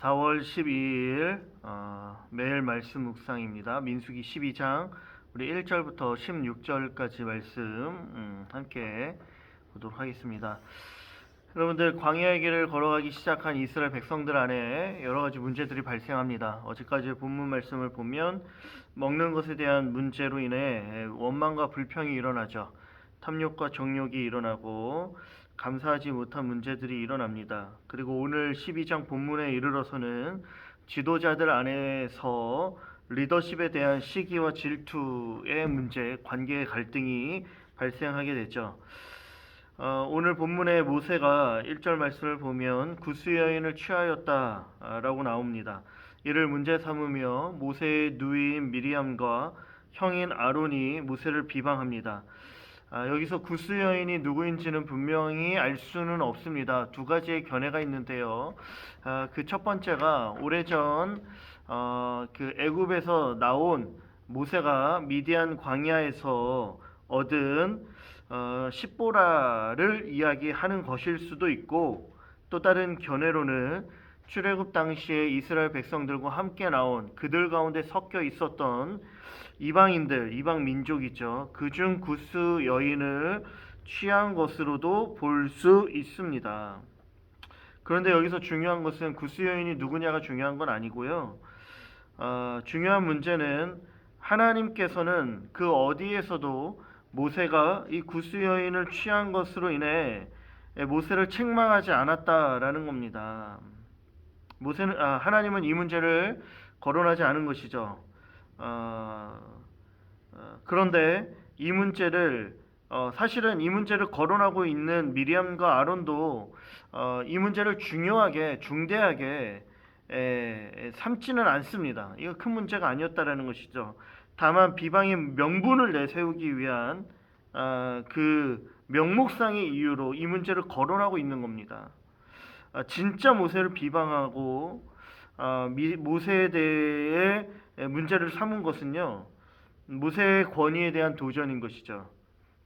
4월 12일 어, 매일 말씀 묵상입니다. 민수기 12장 우리 1절부터 16절까지 말씀 음, 함께 보도록 하겠습니다. 여러분들 광야의 길을 걸어가기 시작한 이스라엘 백성들 안에 여러 가지 문제들이 발생합니다. 어제까지 본문 말씀을 보면 먹는 것에 대한 문제로 인해 원망과 불평이 일어나죠. 탐욕과 정욕이 일어나고 감사하지 못한 문제들이 일어납니다. 그리고 오늘 12장 본문에 이르러서는 지도자들 안에서 리더십에 대한 시기와 질투의 문제, 관계의 갈등이 발생하게 되죠. 어, 오늘 본문의 모세가 1절 말씀을 보면 구스 여인을 취하였다라고 나옵니다. 이를 문제 삼으며 모세의 누이인 미리암과 형인 아론이 모세를 비방합니다. 아, 여기서 구스 여인이 누구인지는 분명히 알 수는 없습니다. 두 가지의 견해가 있는데요. 아, 그 첫 번째가 오래전 어, 그 애굽에서 나온 모세가 미디안 광야에서 얻은 어, 십보라를 이야기하는 것일 수도 있고 또 다른 견해로는 출애굽 당시에 이스라엘 백성들과 함께 나온 그들 가운데 섞여 있었던 이방인들, 이방 민족이죠. 그중 구스 여인을 취한 것으로도 볼 수 있습니다. 그런데 여기서 중요한 것은 구스 여인이 누구냐가 중요한 건 아니고요. 어, 중요한 문제는 하나님께서는 그 어디에서도 모세가 이 구스 여인을 취한 것으로 인해 모세를 책망하지 않았다라는 겁니다. 모세는 아, 하나님은 이 문제를 거론하지 않은 것이죠. 어, 어, 그런데 이 문제를 어, 사실은 이 문제를 거론하고 있는 미리암과 아론도 어, 이 문제를 중요하게 중대하게 에, 에, 삼지는 않습니다. 이거 큰 문제가 아니었다라는 것이죠. 다만 비방의 명분을 내세우기 위한 아, 그 명목상의 이유로 이 문제를 거론하고 있는 겁니다. 아, 진짜 모세를 비방하고 아, 미, 모세에 대해 문제를 삼은 것은요 모세의 권위에 대한 도전인 것이죠.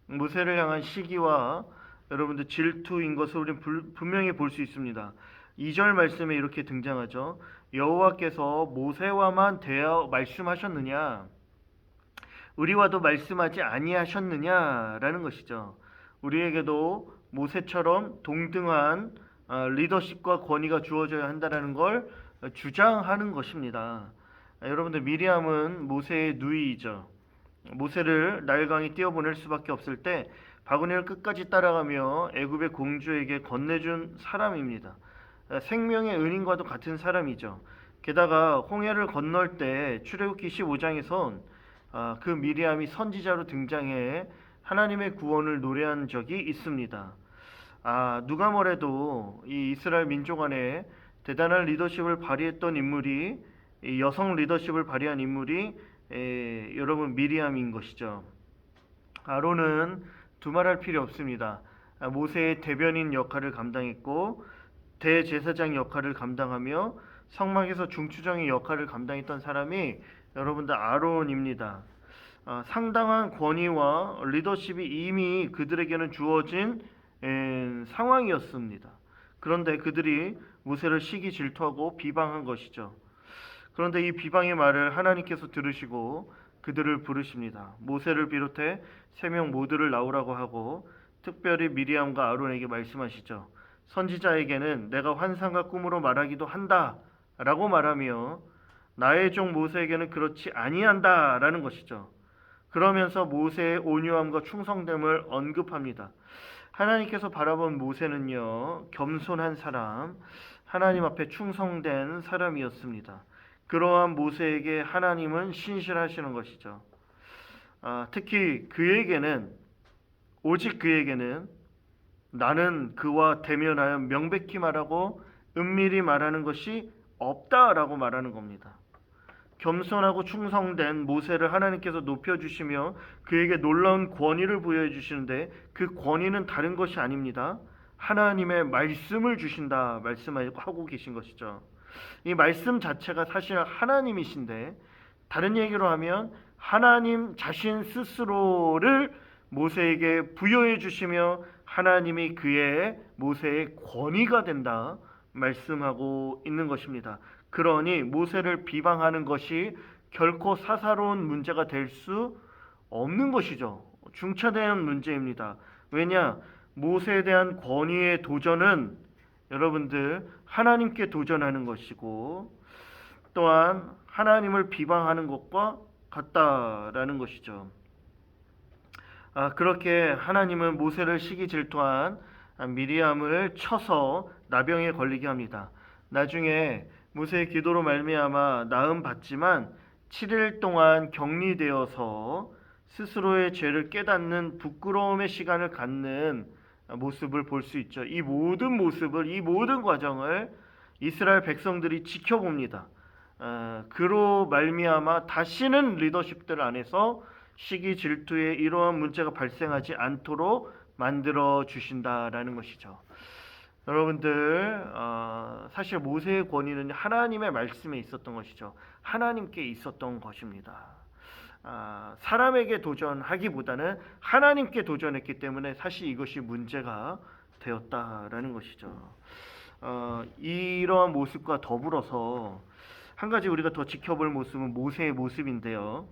모세를 향한 시기와 여러분들 질투인 것을 우리는 불, 분명히 볼 수 있습니다. 2절 말씀에 이렇게 등장하죠. 여호와께서 모세와만 대하 말씀하셨느냐? 우리와도 말씀하지 아니하셨느냐라는 것이죠. 우리에게도 모세처럼 동등한 어, 리더십과 권위가 주어져야 한다는 걸 주장하는 것입니다. 여러분들 미리암은 모세의 누이이죠. 모세를 나일강에 띄어보낼 수밖에 없을 때 바구니를 끝까지 따라가며 애굽의 공주에게 건네준 사람입니다. 생명의 은인과도 같은 사람이죠. 게다가 홍해를 건널 때 출애굽기 15장에선 아, 그 미리암이 선지자로 등장해 하나님의 구원을 노래한 적이 있습니다. 아, 누가 뭐래도 이 이스라엘 민족 안에 대단한 리더십을 발휘했던 인물이 여성 리더십을 발휘한 인물이 에, 여러분 미리암인 것이죠. 아론은 두말할 필요 없습니다. 아, 모세의 대변인 역할을 감당했고 대제사장 역할을 감당하며 성막에서 중추정의 역할을 감당했던 사람이 여러분들 아론입니다. 어, 상당한 권위와 리더십이 이미 그들에게는 주어진 에, 상황이었습니다. 그런데 그들이 모세를 시기 질투하고 비방한 것이죠. 그런데 이 비방의 말을 하나님께서 들으시고 그들을 부르십니다. 모세를 비롯해 세 명 모두를 나오라고 하고 특별히 미리암과 아론에게 말씀하시죠. 선지자에게는 내가 환상과 꿈으로 말하기도 한다라고 말하며 나의 종 모세에게는 그렇지 아니한다라는 것이죠. 그러면서 모세의 온유함과 충성됨을 언급합니다. 하나님께서 바라본 모세는요, 겸손한 사람, 하나님 앞에 충성된 사람이었습니다. 그러한 모세에게 하나님은 신실하시는 것이죠. 아, 특히 그에게는, 오직 그에게는 나는 그와 대면하여 명백히 말하고 은밀히 말하는 것이 없다라고 말하는 겁니다. 겸손하고 충성된 모세를 하나님께서 높여주시며 그에게 놀라운 권위를 부여해 주시는데 그 권위는 다른 것이 아닙니다. 하나님의 말씀을 주신다 말씀하고 계신 것이죠. 이 말씀 자체가 사실 하나님이신데 다른 얘기로 하면 하나님 자신 스스로를 모세에게 부여해 주시며 하나님이 그의 모세의 권위가 된다. 말씀하고 있는 것입니다. 그러니 모세를 비방하는 것이 결코 사사로운 문제가 될 수 없는 것이죠. 중차대한 문제입니다. 왜냐? 모세에 대한 권위의 도전은 여러분들 하나님께 도전하는 것이고 또한 하나님을 비방하는 것과 같다라는 것이죠. 아, 그렇게 하나님은 모세를 시기 질투한 미리암을 쳐서 나병에 걸리게 합니다. 나중에 모세의 기도로 말미암아 나음 받지만 7일 동안 격리되어서 스스로의 죄를 깨닫는 부끄러움의 시간을 갖는 모습을 볼 수 있죠. 이 모든 모습을 이 모든 과정을 이스라엘 백성들이 지켜봅니다. 어, 그로 말미암아 다시는 리더십들 안에서 시기 질투의 이러한 문제가 발생하지 않도록 만들어 주신다라는 것이죠. 여러분들 어, 사실 모세의 권위는 하나님의 말씀에 있었던 것이죠. 하나님께 있었던 것입니다. 아, 사람에게 도전하기보다는 하나님께 도전했기 때문에 사실 이것이 문제가 되었다라는 것이죠. 어, 이러한 모습과 더불어서 한 가지 우리가 더 지켜볼 모습은 모세의 모습인데요.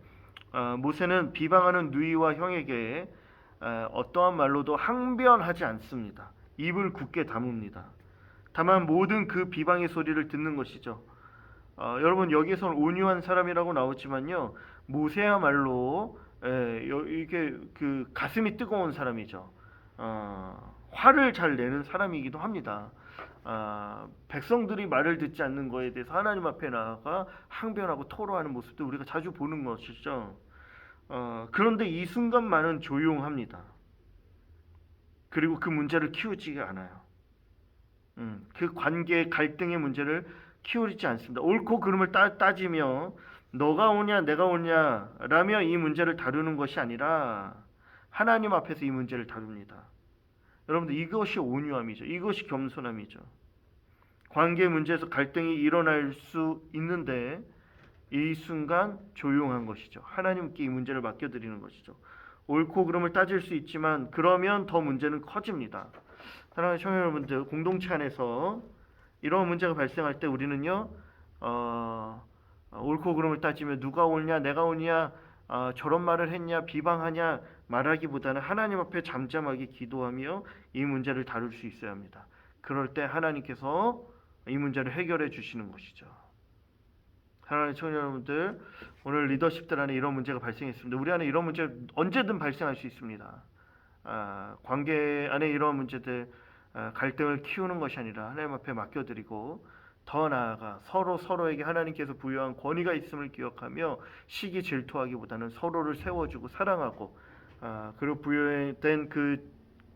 어, 모세는 비방하는 누이와 형에게 어, 어떠한 말로도 항변하지 않습니다. 입을 굳게 다뭅니다. 다만 모든 그 비방의 소리를 듣는 것이죠. 어, 여러분 여기에서는 온유한 사람이라고 나오지만요 모세야말로 에, 여- 이게 그 가슴이 뜨거운 사람이죠. 어, 화를 잘 내는 사람이기도 합니다. 아, 백성들이 말을 듣지 않는 것에 대해서 하나님 앞에 나아가 항변하고 토로하는 모습도 우리가 자주 보는 것이죠. 어, 그런데 이 순간만은 조용합니다. 그리고 그 문제를 키우지 않아요. 음, 그 관계 갈등의 문제를 키우지 않습니다. 옳고 그름을 따, 따지며 너가 오냐 내가 오냐라며 이 문제를 다루는 것이 아니라 하나님 앞에서 이 문제를 다룹니다. 여러분들 이것이 온유함이죠. 이것이 겸손함이죠. 관계 문제에서 갈등이 일어날 수 있는데 이 순간 조용한 것이죠. 하나님께 이 문제를 맡겨드리는 것이죠. 옳고 그름을 따질 수 있지만 그러면 더 문제는 커집니다. 사랑하는 청년 여러분들 공동체 안에서 이런 문제가 발생할 때 우리는요 어, 어, 옳고 그름을 따지며 누가 옳냐 내가 옳냐 아, 저런 말을 했냐 비방하냐 말하기보다는 하나님 앞에 잠잠하게 기도하며 이 문제를 다룰 수 있어야 합니다. 그럴 때 하나님께서 이 문제를 해결해 주시는 것이죠. 사랑하는 청년 여러분들 오늘 리더십들 안에 이런 문제가 발생했습니다. 우리 안에 이런 문제 언제든 발생할 수 있습니다. 아, 관계 안에 이런 문제들 아, 갈등을 키우는 것이 아니라 하나님 앞에 맡겨드리고 더 나아가 서로 서로에게 하나님께서 부여한 권위가 있음을 기억하며 시기 질투하기보다는 서로를 세워주고 사랑하고 아, 그리고 부여된 그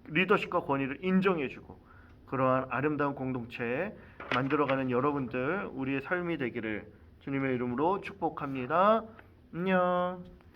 리더십과 권위를 인정해주고 그러한 아름다운 공동체 만들어가는 여러분들 우리의 삶이 되기를 주님의 이름으로 축복합니다. 안녕.